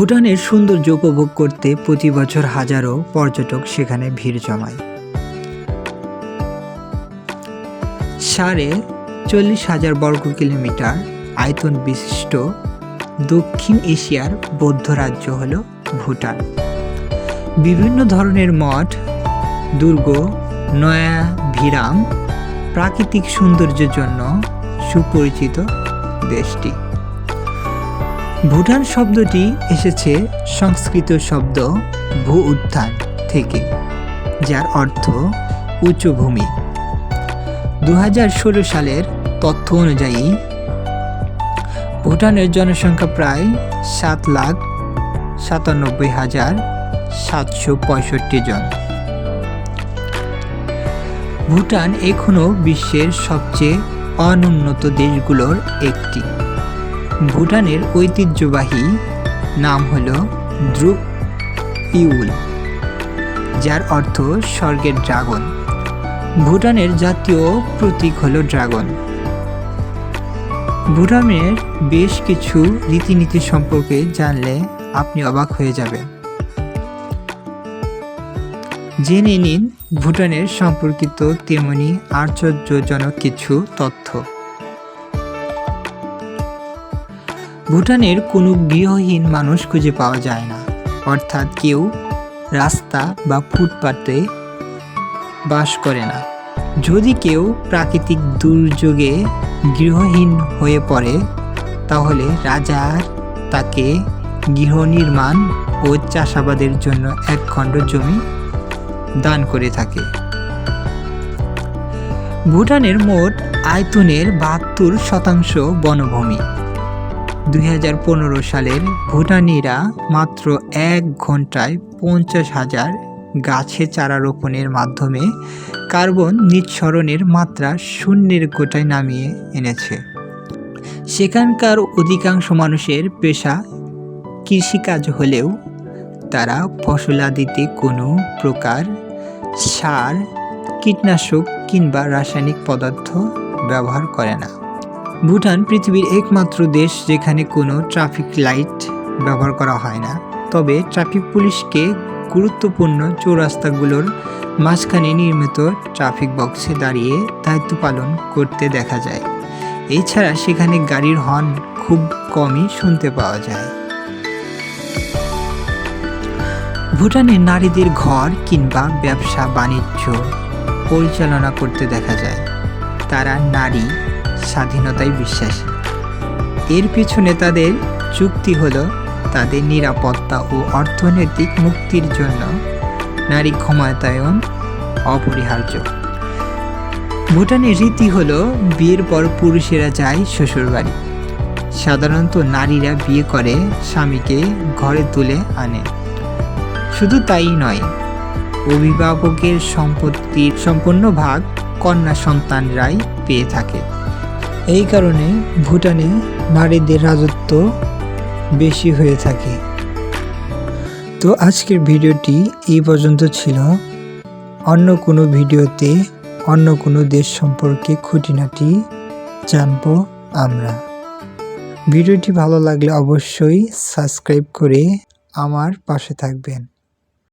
ভুটানের সৌন্দর্য উপভোগ করতে প্রতি বছর হাজারো পর্যটক সেখানে ভিড় জমায়। সাড়ে চল্লিশ হাজার বর্গ কিলোমিটার আয়তন বিশিষ্ট দক্ষিণ এশিয়ার বৌদ্ধ রাজ্য হল ভুটান। বিভিন্ন ধরনের মঠ, দুর্গ নয়া ভিরাম প্রাকৃতিক সৌন্দর্যের জন্য সুপরিচিত দেশটি। ভুটান শব্দটি এসেছে সংস্কৃত শব্দ ভূ উত্থান থেকে, যার অর্থ উচ্চভূমি দু হাজার ষোলো সালের তথ্য অনুযায়ী, ভুটানের জনসংখ্যা প্রায় সাত লাখ সাতানব্বই হাজার সাতশো পঁয়ষট্টি জন। ভুটান এখনও বিশ্বের সবচেয়ে অনুন্নত দেশগুলোর একটি। ভুটানের ঐতিহ্যবাহী নাম হল দ্রুপ ইউল, যার অর্থ স্বর্গের ড্রাগন। ভুটানের জাতীয় প্রতীক হল ড্রাগন। ভুটানের বেশ কিছু রীতিনীতি সম্পর্কে জানলে আপনি অবাক হয়ে যাবেন। জেনে নিন ভুটানের সম্পর্কিত তেমনি আশ্চর্যজনক কিছু তথ্য। ভুটানের কোনো গৃহহীন মানুষ খুঁজে পাওয়া যায় না। অর্থাৎ কেউ রাস্তা বা ফুটপাতে বাস করে না। যদি কেউ প্রাকৃতিক দুর্যোগে গৃহহীন হয়ে পড়ে, তাহলে রাজার তাকে গৃহ নির্মাণ ও চাষাবাদের জন্য এক খণ্ড জমি দান করে থাকে। ভুটানের মোট আয়তনের বাহাত্তর শতাংশ বনভূমি। দু হাজার পনেরো সালের ভুটানিরা মাত্র এক ঘন্টায় পঞ্চাশ হাজার গাছে চারা রোপণের মাধ্যমে কার্বন নিঃসরণের মাত্রা শূন্যের গোটায় নামিয়ে এনেছে। সেখানকার অধিকাংশ মানুষের পেশা কৃষিকাজ হলেও তারা ফসলাদিতে কোনো প্রকার সার, কীটনাশক কিংবা রাসায়নিক পদার্থ ব্যবহার করে না। ভুটান পৃথিবীর একমাত্র দেশ যেখানে কোনো ট্রাফিক লাইট ব্যবহার করা হয় না। তবে ট্রাফিক পুলিশকে গুরুত্বপূর্ণ চৌরাস্তাগুলোর মাঝখানে নির্মিত ট্রাফিক বক্সে দাঁড়িয়ে দায়িত্ব পালন করতে দেখা যায়। এছাড়া সেখানে গাড়ির হর্ন খুব কমই শুনতে পাওয়া যায়। ভুটানে নারীদের ঘর কিংবা ব্যবসা বাণিজ্য পরিচালনা করতে দেখা যায়। তারা নারী স্বাধীনতায় বিশ্বাসী। এর পিছনে তাদের চুক্তি হলো তাদের নিরাপত্তা ও অর্থনৈতিক মুক্তির জন্য নারী ক্ষমতায়ন অপরিহার্য। ভুটানের রীতি হলো, বিয়ের পর পুরুষেরা যায় শ্বশুরবাড়ি। সাধারণত নারীরা বিয়ে করে স্বামীকে ঘরে তুলে আনে। শুধু তাই নয়, অভিভাবকের সম্পত্তির সম্পূর্ণ ভাগ কন্যা সন্তানরাই পেয়ে থাকে। এই কারণে ভুটানে নারীদের রাজত্ব বেশি হয়ে থাকে। তো আজকের ভিডিওটি এই পর্যন্ত ছিল। অন্য কোনো ভিডিওতে অন্য কোনো দেশ সম্পর্কে খুঁটিনাটি জানব আমরা। ভিডিওটি ভালো লাগলে অবশ্যই সাবস্ক্রাইব করে আমার পাশে থাকবেন।